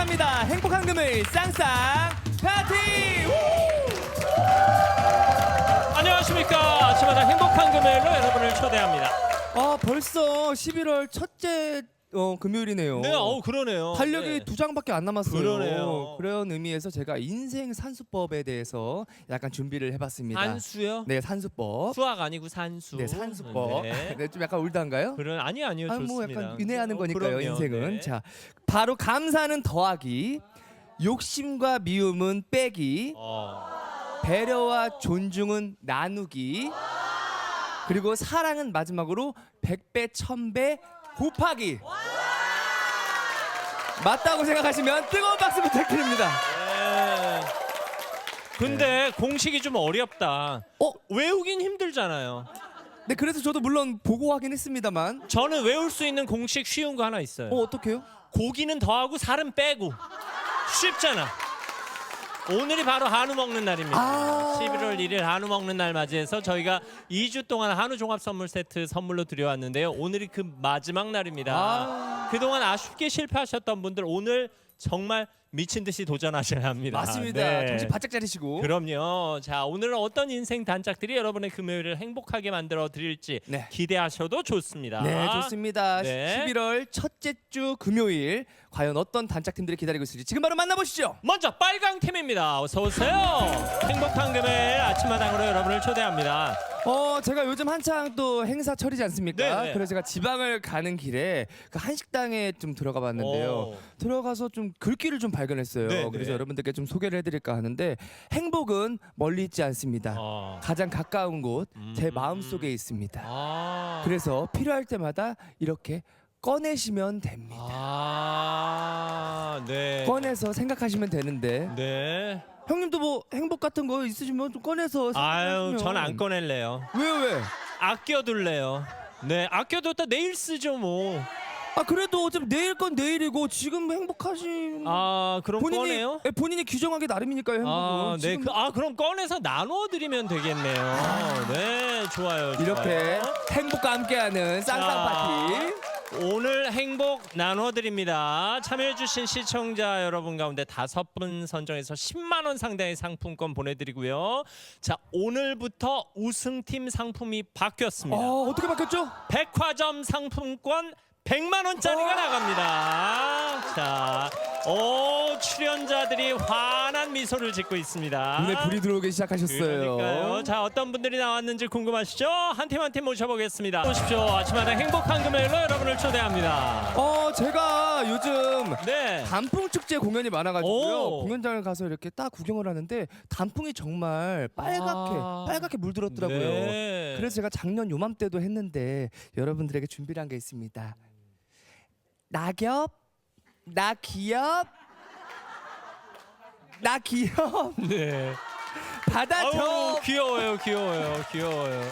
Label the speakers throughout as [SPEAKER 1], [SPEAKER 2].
[SPEAKER 1] 시작합니다. 행복한 금요일 쌍쌍 파티!
[SPEAKER 2] 안녕하십니까 아침마다 행복한 금요일로 여러분을 초대합니다.
[SPEAKER 1] 아 벌써 11월 첫째 어, 금요일이네요.
[SPEAKER 2] 네, 어우 그러네요.
[SPEAKER 1] 달력이
[SPEAKER 2] 네.
[SPEAKER 1] 두 장밖에 안 남았어요.
[SPEAKER 2] 그러네요.
[SPEAKER 1] 그런 의미에서 제가 인생 산수법에 대해서 약간 준비를 해봤습니다.
[SPEAKER 2] 산수요?
[SPEAKER 1] 네, 산수법.
[SPEAKER 2] 수학 아니고 산수.
[SPEAKER 1] 네, 산수법.
[SPEAKER 2] 네.
[SPEAKER 1] 네, 좀 약간 올드한가요?
[SPEAKER 2] 그런 아니 아니요
[SPEAKER 1] 아, 뭐
[SPEAKER 2] 좋습니다.
[SPEAKER 1] 약간
[SPEAKER 2] 어,
[SPEAKER 1] 거니까요,
[SPEAKER 2] 그럼요.
[SPEAKER 1] 인생은.
[SPEAKER 2] 네.
[SPEAKER 1] 자, 바로 감사는 더하기, 욕심과 미움은 빼기,
[SPEAKER 2] 어.
[SPEAKER 1] 배려와 존중은 나누기, 그리고 사랑은 마지막으로 백배 천배 곱하기. 맞다고 생각하시면 뜨거운 박수 부탁드립니다.
[SPEAKER 2] 네. 근데 공식이 좀 어렵다.
[SPEAKER 1] 어?
[SPEAKER 2] 외우긴 힘들잖아요.
[SPEAKER 1] 네, 그래서 저도 물론 보고 하긴 했습니다만.
[SPEAKER 2] 저는 외울 수 있는 공식 쉬운 거 하나 있어요.
[SPEAKER 1] 어, 어떡해요?
[SPEAKER 2] 고기는 더하고 살은 빼고. 쉽잖아. 오늘이 바로 한우 먹는 날입니다.
[SPEAKER 1] 아.
[SPEAKER 2] 11월 1일 한우 먹는 날 맞이해서 저희가 2주 동안 한우 종합 선물 세트 선물로 드려왔는데요. 오늘이 그 마지막 날입니다.
[SPEAKER 1] 아.
[SPEAKER 2] 그동안 아쉽게 실패하셨던 분들 오늘 정말 미친 듯이 도전하셔야 합니다.
[SPEAKER 1] 맞습니다.
[SPEAKER 2] 네.
[SPEAKER 1] 정신 바짝 차리시고.
[SPEAKER 2] 그럼요. 자, 오늘은 어떤 인생 단짝들이 여러분의 금요일을 행복하게 만들어 드릴지
[SPEAKER 1] 네.
[SPEAKER 2] 기대하셔도 좋습니다.
[SPEAKER 1] 네, 좋습니다.
[SPEAKER 2] 네.
[SPEAKER 1] 11월 첫째 주 금요일 과연 어떤 단짝팀들이 기다리고 있을지 지금 바로 만나보시죠.
[SPEAKER 2] 먼저 빨강 팀입니다. 어서 오세요. 행복한 금요일 아침마당으로 여러분을 초대합니다.
[SPEAKER 1] 어, 제가 요즘 한창 또 행사철이지 않습니까?
[SPEAKER 2] 네, 네.
[SPEAKER 1] 그래서 제가 지방을 가는 길에 그 한식당에 좀 들어가 봤는데요.
[SPEAKER 2] 오.
[SPEAKER 1] 들어가서 좀 글귀를 좀 발견했어요.
[SPEAKER 2] 네, 네.
[SPEAKER 1] 그래서 여러분들께 좀 소개를 해드릴까 하는데 행복은 멀리 있지 않습니다.
[SPEAKER 2] 어.
[SPEAKER 1] 가장 가까운 곳 제
[SPEAKER 2] 음.
[SPEAKER 1] 마음 속에 있습니다.
[SPEAKER 2] 아.
[SPEAKER 1] 그래서 필요할 때마다 이렇게 꺼내시면 됩니다.
[SPEAKER 2] 아, 네.
[SPEAKER 1] 꺼내서 생각하시면 되는데
[SPEAKER 2] 네.
[SPEAKER 1] 형님도 뭐 행복 같은 거 있으시면 좀 꺼내서
[SPEAKER 2] 아유. 전 안 꺼낼래요.
[SPEAKER 1] 왜요 왜?
[SPEAKER 2] 아껴둘래요. 네, 아껴뒀다 내일 쓰죠 뭐.
[SPEAKER 1] 아 그래도 어차피 내일 건 내일이고 지금 행복하신
[SPEAKER 2] 아, 그럼
[SPEAKER 1] 본인이
[SPEAKER 2] 꺼내요?
[SPEAKER 1] 예, 본인이 규정하기 나름이니까요 행복은
[SPEAKER 2] 아, 네.
[SPEAKER 1] 지금
[SPEAKER 2] 그, 아, 그럼 꺼내서 나눠 드리면 되겠네요. 네, 좋아요.
[SPEAKER 1] 이렇게
[SPEAKER 2] 좋아요.
[SPEAKER 1] 행복과 함께하는 쌍쌍
[SPEAKER 2] 자,
[SPEAKER 1] 파티
[SPEAKER 2] 행복 나눠드립니다. 참여해주신 시청자 여러분 가운데 다섯 분 선정해서 10만 원 상당의 상품권 보내드리고요. 자 오늘부터 우승팀 상품이 바뀌었습니다.
[SPEAKER 1] 어 어떻게 바뀌었죠?
[SPEAKER 2] 백화점 상품권 100만 원짜리가
[SPEAKER 1] 어.
[SPEAKER 2] 나갑니다. 자, 오 출연자들이 환한 미소를 짓고 있습니다.
[SPEAKER 1] 눈에 불이 들어오기 시작하셨어요.
[SPEAKER 2] 그러니까요. 자 어떤 분들이 나왔는지 궁금하시죠? 한 팀 한 팀 모셔보겠습니다. 오십시오. 아침마다 행복한 금요일로 여러분을 초대합니다.
[SPEAKER 1] 어 제가 요즘
[SPEAKER 2] 네.
[SPEAKER 1] 단풍 축제 공연이 많아가지고요
[SPEAKER 2] 오.
[SPEAKER 1] 공연장을 가서 이렇게 딱 구경을 하는데 단풍이 정말 빨갛게
[SPEAKER 2] 아.
[SPEAKER 1] 빨갛게 물들었더라고요.
[SPEAKER 2] 네.
[SPEAKER 1] 그래서 제가 작년 요맘때도 했는데 여러분들에게 준비를 한게 있습니다. 낙엽, 나 기엽, 나 기엽,
[SPEAKER 2] 네.
[SPEAKER 1] 바다죠.
[SPEAKER 2] 아우 귀여워요, 귀여워요, 귀여워요.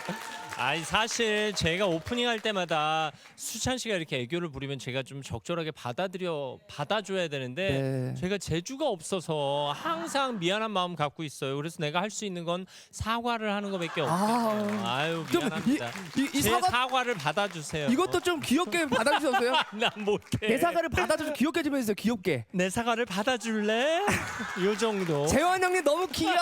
[SPEAKER 2] 아니 사실 제가 오프닝 할 때마다 수찬 씨가 이렇게 애교를 부리면 제가 좀 적절하게 받아들여 받아줘야 되는데
[SPEAKER 1] 네.
[SPEAKER 2] 제가 재주가 없어서 항상 미안한 마음 갖고 있어요. 그래서 내가 할 수 있는 건 사과를 하는 것밖에 없어요. 아유
[SPEAKER 1] 좀
[SPEAKER 2] 미안합니다.
[SPEAKER 1] 이, 이, 이
[SPEAKER 2] 제
[SPEAKER 1] 사과
[SPEAKER 2] 사과 를 받아주세요.
[SPEAKER 1] 이것도 좀 귀엽게 받아주셨어요?
[SPEAKER 2] 난 못해.
[SPEAKER 1] 내 사과를 받아줘서 귀엽게 좀 해주세요. 귀엽게.
[SPEAKER 2] 내 사과를 받아줄래? 요 정도.
[SPEAKER 1] 재환 형님 너무 귀엽.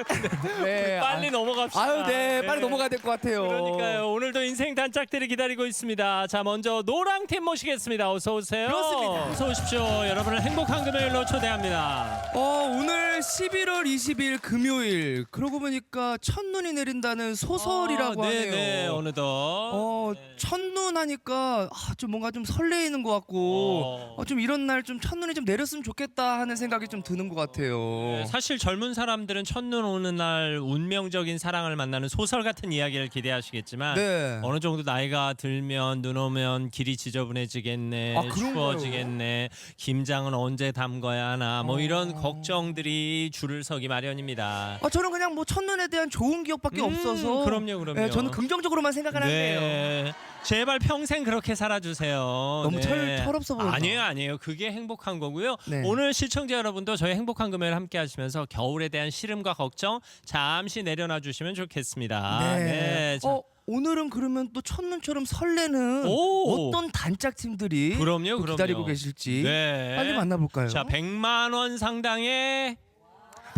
[SPEAKER 1] 네.
[SPEAKER 2] 빨리
[SPEAKER 1] 아,
[SPEAKER 2] 넘어갑시다.
[SPEAKER 1] 아유 네 빨리 넘어가야 될 것 같아요.
[SPEAKER 2] 그러니까요. 오늘도 인생 단짝들이 기다리고 있습니다. 자, 먼저 노랑 팀 모시겠습니다. 어서 오세요.
[SPEAKER 1] 그렇습니다.
[SPEAKER 2] 어서 오십시오. 여러분을 행복한 금요일로 초대합니다.
[SPEAKER 1] 어 오늘 11월 20일 금요일 그러고 보니까 첫눈이 내린다는 소설이라고
[SPEAKER 2] 아,
[SPEAKER 1] 하네요.
[SPEAKER 2] 네네. 어느덧.
[SPEAKER 1] 어 첫눈 하니까 아, 좀 뭔가 좀 설레이는 것 같고
[SPEAKER 2] 어.
[SPEAKER 1] 어, 좀 이런 날 좀 첫눈이 좀 내렸으면 좋겠다 하는 생각이 좀 드는 것 같아요.
[SPEAKER 2] 네, 사실 젊은 사람들은 첫눈 오는 날 운명적인 사랑을 만나는 소설 같은 이야기를 기대하시겠지만
[SPEAKER 1] 네.
[SPEAKER 2] 어느 정도 나이가 들면 눈 오면 길이 지저분해지겠네,
[SPEAKER 1] 아, 그런가요?
[SPEAKER 2] 추워지겠네, 김장은 언제 담궈야 하나, 뭐
[SPEAKER 1] 어.
[SPEAKER 2] 이런 걱정들이 줄을 서기 마련입니다.
[SPEAKER 1] 아 저는 그냥 뭐 첫눈에 대한 좋은 기억밖에
[SPEAKER 2] 음,
[SPEAKER 1] 없어서
[SPEAKER 2] 그럼요, 그럼요.
[SPEAKER 1] 네, 저는 긍정적으로만 생각을 하네요.
[SPEAKER 2] 네. 제발 평생 그렇게 살아주세요.
[SPEAKER 1] 너무 철- 철없어 보인다.
[SPEAKER 2] 아니에요, 아니에요. 그게 행복한 거고요.
[SPEAKER 1] 네.
[SPEAKER 2] 오늘 시청자 여러분도 저희 행복한 금요일 함께 하시면서 겨울에 대한 시름과 걱정 잠시 내려놔 주시면 좋겠습니다.
[SPEAKER 1] 네.
[SPEAKER 2] 자,
[SPEAKER 1] 어 오늘은 그러면 또 첫눈처럼 설레는
[SPEAKER 2] 오.
[SPEAKER 1] 어떤 단짝 팀들이
[SPEAKER 2] 그럼요,
[SPEAKER 1] 또
[SPEAKER 2] 그럼요.
[SPEAKER 1] 기다리고 계실지
[SPEAKER 2] 네.
[SPEAKER 1] 빨리 만나볼까요?
[SPEAKER 2] 자, 100만 원 상당의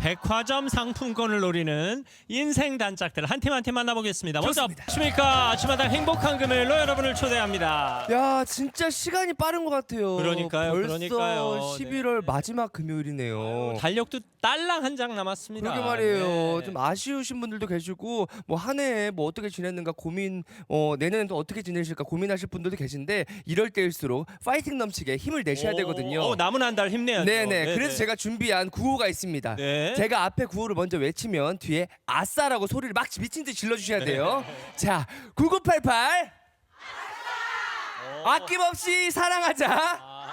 [SPEAKER 2] 백화점 상품권을 노리는 인생 단짝들 한 팀 한 팀 만나보겠습니다. 먼저
[SPEAKER 1] 좋습니다.
[SPEAKER 2] 아침마당 행복한 금요일로 여러분을 초대합니다.
[SPEAKER 1] 야 진짜 시간이 빠른 것 같아요.
[SPEAKER 2] 그러니까요,
[SPEAKER 1] 벌써
[SPEAKER 2] 그러니까요.
[SPEAKER 1] 11월 마지막 금요일이네요.
[SPEAKER 2] 달력도 딸랑 한 장 남았습니다.
[SPEAKER 1] 그러게 말이에요.
[SPEAKER 2] 네.
[SPEAKER 1] 좀 아쉬우신 분들도 계시고 뭐 한 해에 뭐 어떻게 지냈는가 고민, 어 내년엔 또 어떻게 지내실까 고민하실 분들도 계신데 이럴 때일수록 파이팅 넘치게 힘을 내셔야
[SPEAKER 2] 오,
[SPEAKER 1] 되거든요.
[SPEAKER 2] 어, 남은 한 달 힘내야죠.
[SPEAKER 1] 네네. 그래서 제가 준비한 구호가 있습니다.
[SPEAKER 2] 네.
[SPEAKER 1] 제가 앞에 구호를 먼저 외치면 뒤에 아싸라고 소리를 막 미친 듯이 질러주셔야 돼요. 자, 9988 아낌없이 사랑하자.
[SPEAKER 2] 아,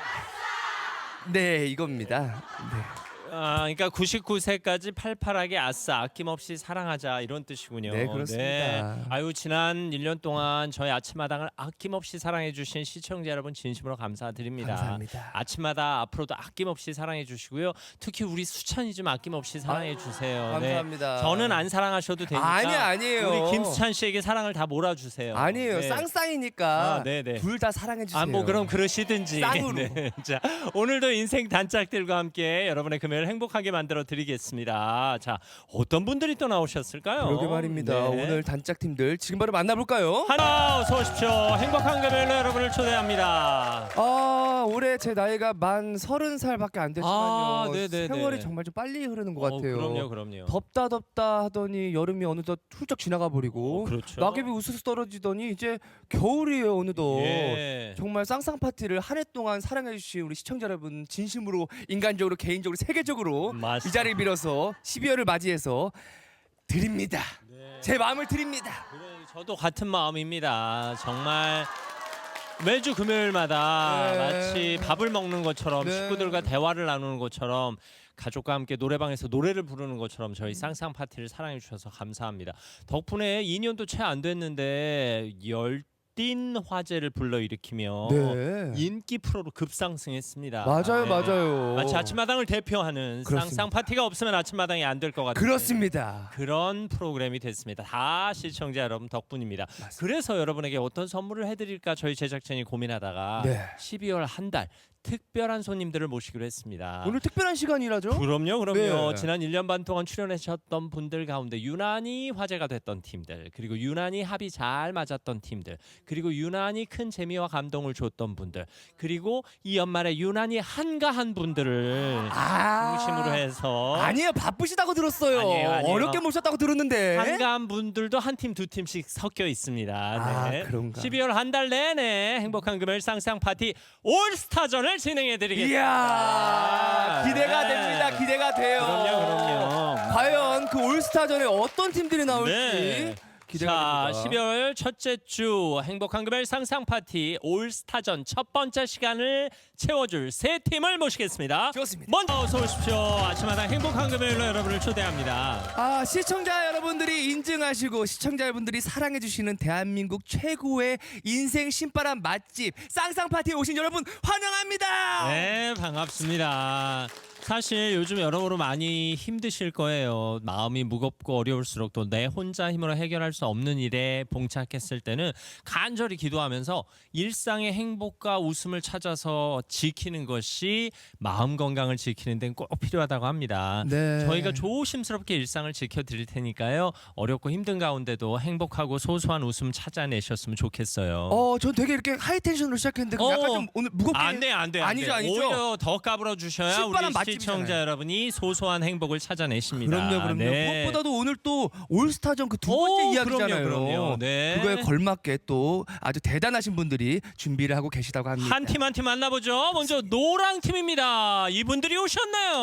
[SPEAKER 1] 네, 이겁니다. 네.
[SPEAKER 2] 아, 그러니까 99세까지 팔팔하게 아싸 아낌없이 사랑하자 이런 뜻이군요.
[SPEAKER 1] 네, 그렇습니다.
[SPEAKER 2] 아유 지난 1년 동안 저희 아침마당을 아낌없이 사랑해 주신 시청자 여러분 진심으로 감사드립니다.
[SPEAKER 1] 감사합니다.
[SPEAKER 2] 아침마다 앞으로도 아낌없이 사랑해 주시고요. 특히 우리 수찬이 좀 아낌없이 사랑해 주세요.
[SPEAKER 1] 감사합니다.
[SPEAKER 2] 네. 저는 안 사랑하셔도 되니까
[SPEAKER 1] 아니, 아니에요.
[SPEAKER 2] 우리 김수찬 씨에게 사랑을 다 몰아주세요.
[SPEAKER 1] 아니에요.
[SPEAKER 2] 네.
[SPEAKER 1] 쌍쌍이니까
[SPEAKER 2] 아, 네네.
[SPEAKER 1] 둘 다 사랑해 주세요.
[SPEAKER 2] 아, 뭐 그럼 그러시든지.
[SPEAKER 1] 쌍으로.
[SPEAKER 2] 네. 자, 오늘도 인생 단짝들과 함께 여러분의 금요일 행복하게 만들어 드리겠습니다. 자, 어떤 분들이 또 나오셨을까요?
[SPEAKER 1] 그러게 말입니다.
[SPEAKER 2] 네.
[SPEAKER 1] 오늘 단짝 팀들 지금 바로 만나볼까요?
[SPEAKER 2] 하나 어서 오십시오. 행복한 금요일로 여러분을 초대합니다.
[SPEAKER 1] 아 올해 제 나이가 만 서른 살밖에 안 됐지만요.
[SPEAKER 2] 아, 네네네.
[SPEAKER 1] 세월이 정말 좀 빨리 흐르는 것
[SPEAKER 2] 어,
[SPEAKER 1] 같아요.
[SPEAKER 2] 그럼요, 그럼요.
[SPEAKER 1] 덥다 덥다 하더니 여름이 어느덧 훌쩍 지나가 버리고
[SPEAKER 2] 어, 그렇죠.
[SPEAKER 1] 낙엽이 우수수 떨어지더니 이제 겨울이에요 어느덧.
[SPEAKER 2] 예.
[SPEAKER 1] 정말 쌍쌍 파티를 한 해 동안 사랑해 주신 우리 시청자 여러분 진심으로 인간적으로 개인적으로 세계적으로
[SPEAKER 2] 맞습니다.
[SPEAKER 1] 이 자리를 빌어서 12월을 맞이해서 드립니다.
[SPEAKER 2] 네.
[SPEAKER 1] 제 마음을 드립니다.
[SPEAKER 2] 그래, 저도 같은 마음입니다. 정말 매주 금요일마다
[SPEAKER 1] 네.
[SPEAKER 2] 마치 밥을 먹는 것처럼
[SPEAKER 1] 네.
[SPEAKER 2] 식구들과 대화를 나누는 것처럼 가족과 함께 노래방에서 노래를 부르는 것처럼 저희 쌍쌍 파티를 사랑해 주셔서 감사합니다. 덕분에 2년도 채 안 됐는데 열 띤 화제를 불러일으키며
[SPEAKER 1] 네.
[SPEAKER 2] 인기 프로로 급상승했습니다.
[SPEAKER 1] 맞아요,
[SPEAKER 2] 네.
[SPEAKER 1] 맞아요.
[SPEAKER 2] 마치 아침마당을 대표하는
[SPEAKER 1] 그렇습니다.
[SPEAKER 2] 쌍쌍 파티가 없으면 아침마당이 안 될 것 같아요.
[SPEAKER 1] 그렇습니다.
[SPEAKER 2] 그런 프로그램이 됐습니다. 다 시청자 여러분 덕분입니다. 그래서 여러분에게 어떤 선물을 해드릴까 저희 제작진이 고민하다가
[SPEAKER 1] 네.
[SPEAKER 2] 12월 한 달 특별한 손님들을 모시기로 했습니다.
[SPEAKER 1] 오늘 특별한 시간이라죠?
[SPEAKER 2] 그럼요, 그럼요.
[SPEAKER 1] 네.
[SPEAKER 2] 지난 1년 반 동안 출연하셨던 분들 가운데 유난히 화제가 됐던 팀들, 그리고 유난히 합이 잘 맞았던 팀들, 그리고 유난히 큰 재미와 감동을 줬던 분들, 그리고 이 연말에 유난히 한가한 분들을
[SPEAKER 1] 아
[SPEAKER 2] 중심으로 해서
[SPEAKER 1] 아니에요 바쁘시다고 들었어요.
[SPEAKER 2] 아니에요, 아니에요.
[SPEAKER 1] 어렵게 모셨다고 들었는데.
[SPEAKER 2] 한가한 분들도 한 팀 두 팀씩 섞여 있습니다.
[SPEAKER 1] 아,
[SPEAKER 2] 네.
[SPEAKER 1] 그런가.
[SPEAKER 2] 12월 한 달 내내 행복한 금요일 쌍쌍 파티 올스타전을 진행해 드리겠습니다.
[SPEAKER 1] 이야 기대가
[SPEAKER 2] 네.
[SPEAKER 1] 됩니다. 기대가 돼요.
[SPEAKER 2] 그럼요, 그럼요.
[SPEAKER 1] 과연 그 올스타전에 어떤 팀들이 나올지
[SPEAKER 2] 네.
[SPEAKER 1] 기대가
[SPEAKER 2] 자,
[SPEAKER 1] 됩니다.
[SPEAKER 2] 12월 첫째 주 행복한 금요일 상상 파티 올스타전 첫 번째 시간을 채워줄 세 팀을 모시겠습니다.
[SPEAKER 1] 좋습니다.
[SPEAKER 2] 먼저 어서 오십시오. 아침마다 행복한 금요일로 여러분을 초대합니다.
[SPEAKER 1] 아 시청자 여러분들이 인증하시고 시청자 여러분들이 사랑해 주시는 대한민국 최고의 인생 신바람 맛집 쌍쌍 파티에 오신 여러분 환영합니다.
[SPEAKER 2] 네, 반갑습니다. 사실 요즘 여러모로 많이 힘드실 거예요. 마음이 무겁고 어려울수록 또 내 혼자 힘으로 해결할 수 없는 일에 봉착했을 때는 간절히 기도하면서 일상의 행복과 웃음을 찾아서 지키는 것이 마음 건강을 지키는 데는 꼭 필요하다고 합니다.
[SPEAKER 1] 네.
[SPEAKER 2] 저희가 조심스럽게 일상을 지켜드릴 테니까요. 어렵고 힘든 가운데도 행복하고 소소한 웃음 찾아내셨으면 좋겠어요.
[SPEAKER 1] 어, 전 되게 이렇게 하이 텐션으로 시작했는데
[SPEAKER 2] 어.
[SPEAKER 1] 약간 좀 오늘 무겁게
[SPEAKER 2] 안 돼, 안 돼, 안
[SPEAKER 1] 아니죠,
[SPEAKER 2] 돼.
[SPEAKER 1] 아니죠.
[SPEAKER 2] 오히려 더 까불어 주셔야 우리. 시청자 여러분이 소소한 행복을 찾아내십니다.
[SPEAKER 1] 그럼요, 그럼요.
[SPEAKER 2] 네.
[SPEAKER 1] 무엇보다도 오늘 또 올스타전 그 두 번째
[SPEAKER 2] 오,
[SPEAKER 1] 이야기잖아요.
[SPEAKER 2] 그럼요, 그럼요. 네.
[SPEAKER 1] 그거에 걸맞게 또 아주 대단하신 분들이 준비를 하고 계시다고 합니다.
[SPEAKER 2] 한 팀 한 팀 만나보죠. 먼저 노랑 팀입니다. 이분들이 오셨네요.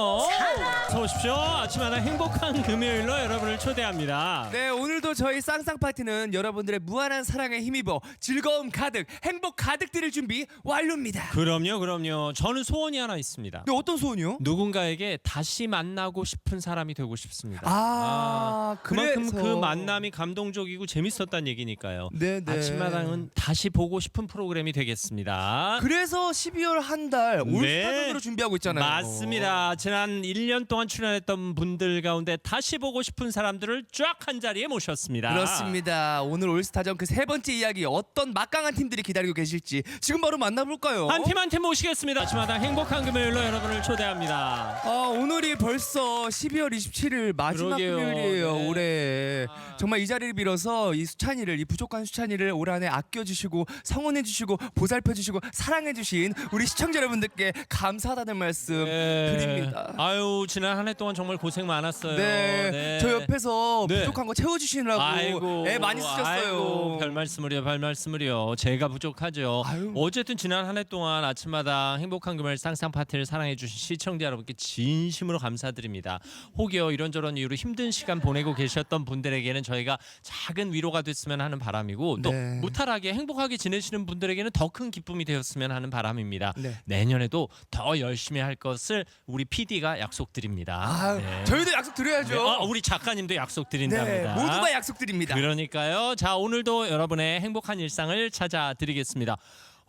[SPEAKER 2] 어서 오십시오. 아침마다 행복한 금요일로 여러분을 초대합니다.
[SPEAKER 1] 네, 오늘도 저희 쌍쌍 파티는 여러분들의 무한한 사랑에 힘입어 즐거움 가득, 행복 가득 드릴 준비 완료입니다.
[SPEAKER 2] 그럼요, 그럼요. 저는 소원이 하나 있습니다.
[SPEAKER 1] 근데 어떤 소원이요?
[SPEAKER 2] 누 군가에게 다시 만나고 싶은 사람이 되고 싶습니다.
[SPEAKER 1] 아,
[SPEAKER 2] 그만큼
[SPEAKER 1] 그래서-
[SPEAKER 2] 그 만남이 감동적이고 재밌었다는 얘기니까요.
[SPEAKER 1] 네, 네.
[SPEAKER 2] 아침마당은 다시 보고 싶은 프로그램이 되겠습니다.
[SPEAKER 1] 그래서 12월 한달
[SPEAKER 2] 네.
[SPEAKER 1] 올스타전으로 준비하고 있잖아요.
[SPEAKER 2] 맞습니다. 지난 1년 동안 출연했던 분들 가운데 다시 보고 싶은 사람들을 쫙 한 자리에 모셨습니다.
[SPEAKER 1] 그렇습니다. 오늘 올스타전 그 세 번째 이야기 어떤 막강한 팀들이 기다리고 계실지 지금 바로 만나볼까요?
[SPEAKER 2] 한 팀 한 팀 모시겠습니다. 아침마당 행복한 금요일로 여러분을 초대합니다.
[SPEAKER 1] 아 오늘이 벌써 12월 27일 마지막
[SPEAKER 2] 그러게요.
[SPEAKER 1] 금요일이에요
[SPEAKER 2] 네.
[SPEAKER 1] 올해
[SPEAKER 2] 아.
[SPEAKER 1] 정말 이 자리를 빌어서 이 수찬이를 이 부족한 수찬이를 올 한해 아껴주시고 성원해주시고 보살펴주시고 사랑해주신 우리 시청자 여러분들께 감사하다는 말씀
[SPEAKER 2] 네.
[SPEAKER 1] 드립니다.
[SPEAKER 2] 아유 지난 한 해 동안 정말 고생 많았어요.
[SPEAKER 1] 네, 저 옆에서
[SPEAKER 2] 네.
[SPEAKER 1] 부족한 거 채워주시느라고
[SPEAKER 2] 아이고,
[SPEAKER 1] 애 많이 쓰셨어요.
[SPEAKER 2] 아이고, 별 말씀을요, 별 말씀을요. 제가 부족하죠.
[SPEAKER 1] 아유.
[SPEAKER 2] 어쨌든 지난 한 해 동안 아침마다 행복한 금요일 쌍쌍 파티를 사랑해주신 시청자 여러분 께 진심으로 감사드립니다. 혹여 이런저런 이유로 힘든 시간 보내고 계셨던 분들에게는 저희가 작은 위로가 됐으면 하는 바람이고 또
[SPEAKER 1] 네.
[SPEAKER 2] 무탈하게 행복하게 지내시는 분들에게는 더 큰 기쁨이 되었으면 하는 바람입니다.
[SPEAKER 1] 네.
[SPEAKER 2] 내년에도 더 열심히 할 것을 우리 PD가 약속드립니다.
[SPEAKER 1] 아,
[SPEAKER 2] 네.
[SPEAKER 1] 저희도 약속 드려야죠.
[SPEAKER 2] 네, 아, 우리 작가님도
[SPEAKER 1] 네,
[SPEAKER 2] 약속드린답니다.
[SPEAKER 1] 모두가 약속드립니다.
[SPEAKER 2] 그러니까요. 자 오늘도 여러분의 행복한 일상을 찾아드리겠습니다.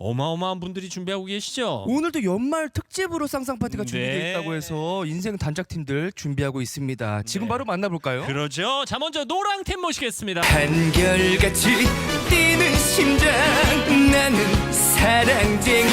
[SPEAKER 2] 어마어마한 분들이 준비하고 계시죠.
[SPEAKER 1] 오늘도 연말 특집으로 쌍쌍 파티가
[SPEAKER 2] 네.
[SPEAKER 1] 준비되어 네. 있다고 해서 인생 단짝팀들 준비하고 있습니다. 지금
[SPEAKER 2] 네.
[SPEAKER 1] 바로 만나볼까요?
[SPEAKER 2] 그러죠. 자 먼저 노랑팀 모시겠습니다.
[SPEAKER 1] 한결같이 뛰는 심장 나는 사랑쟁이